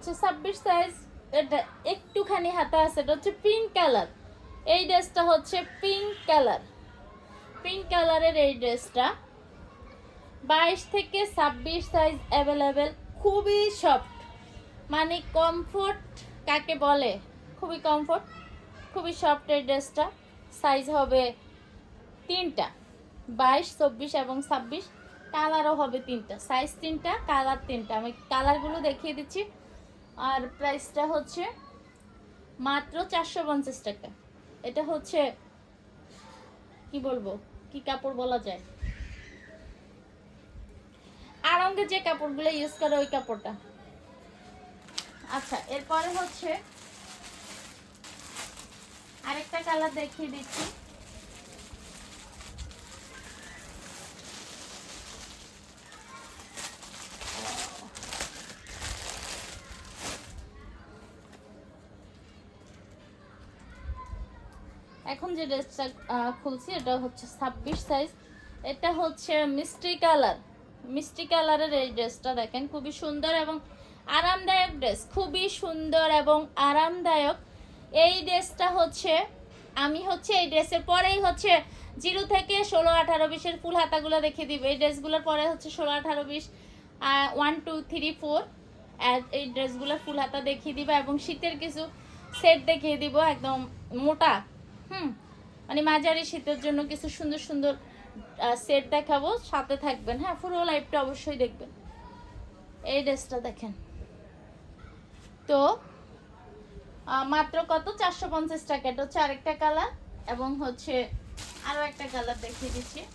হচ্ছে ছাব্বিশ সাইজ এটা একটুখানি হাতা আছে, এটা হচ্ছে পিঙ্ক কালার এই ড্রেসটা হচ্ছে পিঙ্ক কালার পিঙ্ক কালারের এই ড্রেসটা বাইশ থেকে ছাব্বিশ সাইজ অ্যাভেলেবেল খুবই সফট মানে কমফোর্ট কাকে বলে? খুবই কমফোর্ট খুবই সফট এই ড্রেসটা সাইজ হবে তিনটা, বাইশ, চব্বিশ এবং ছাব্বিশ। কালারও হবে তিনটা সাইজ তিনটা কালার তিনটা। আমি কালারগুলো দেখিয়ে দিচ্ছি। আর প্রাইসটা হচ্ছে মাত্র চারশো পঞ্চাশ টাকা। এটা হচ্ছে, কি বলব, কি কাপড় বলা যায়? আরঙ্গে যে কাপড়গুলো ইউজ করে ওই কাপড়টা। আচ্ছা এরপরে হচ্ছে আরেকটা কালার দেখিয়ে দিচ্ছি। এখন যে ড্রেসটা খুলছি, এটা হচ্ছে ছাব্বিশ সাইজ এটা হচ্ছে মিষ্টি কালার। মিষ্টি কালারের এই ড্রেসটা দেখেন, খুবই সুন্দর এবং আরামদায়ক ড্রেস, খুবই সুন্দর এবং আরামদায়ক। এই ড্রেসটা হচ্ছে, আমি হচ্ছে এই ড্রেসের পরেই হচ্ছে জিরো থেকে ষোলো আঠারো বিশের ফুল হাতাগুলো দেখিয়ে দিব। এই ড্রেসগুলোর পরে হচ্ছে ষোলো আঠারো বিশ ওয়ান টু থ্রি ফোর এই ড্রেসগুলোর ফুল হাতা দেখিয়ে দিব এবং শীতের কিছু সেট দেখিয়ে দিব, একদম মোটা। হুম। মানে মাঝারি শীতের জন্য কিছু সুন্দর সুন্দর সেট দেখাবো, সাথে থাকবেন হ্যাঁ? পুরো লাইফটা অবশ্যই দেখবেন। এই ড্রেসটা দেখেন। তো মাত্র কত? চারশো পঞ্চাশ টাকা। এটা হচ্ছে আরেকটা কালার এবং হচ্ছে আরও একটা কালার দেখিয়ে দিচ্ছি এই।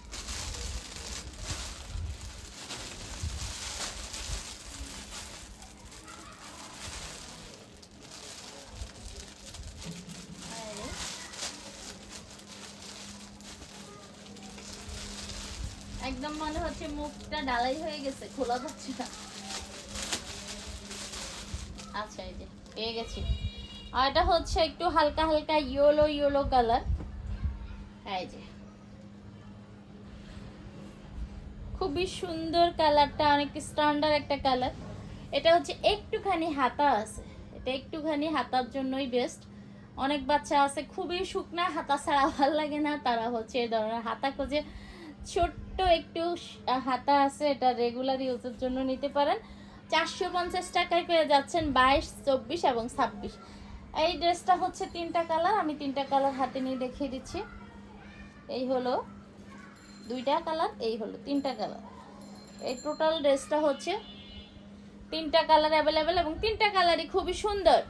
একদম মনে হচ্ছে মুখটা ডালাই হয়ে গেছে, খোলা যাচ্ছে না। আচ্ছা এই যে, পেয়ে গেছি। আর এটা হচ্ছে একটু হালকা হালকা ইয়েলো ইয়েলো কালার। এই যে। খুবই সুন্দর কালারটা, অনেক স্ট্যান্ডার্ড একটা কালার। এটা হচ্ছে একটুখানি হাতা আছে। এটা একটুখানি হাতার জন্যই বেস্ট অনেক বাচ্চা আছে, খুবই শুকনা, হাতা ছাড়া ভালো লাগে না। তারা হচ্ছে এই ধরনের হাতা খোঁজে। ছোট্ট একটু স- হাতা আছে, এটা রেগুলার ইউজের জন্য নিতে পারেন। চারশো পঞ্চাশ টাকায় পেয়ে যাচ্ছেন বাইশ, চব্বিশ এবং ছাব্বিশ। এই ড্রেসটা হচ্ছে তিনটা কালার, আমি তিনটা কালার হাতে নিয়ে দেখিয়ে দিচ্ছি। এই হলো দুইটা কালার, এই হলো তিনটা কালার। এই টোটাল ড্রেসটা হচ্ছে তিনটা কালার অ্যাভেলেবেল এবং তিনটা কালারই খুবই সুন্দর।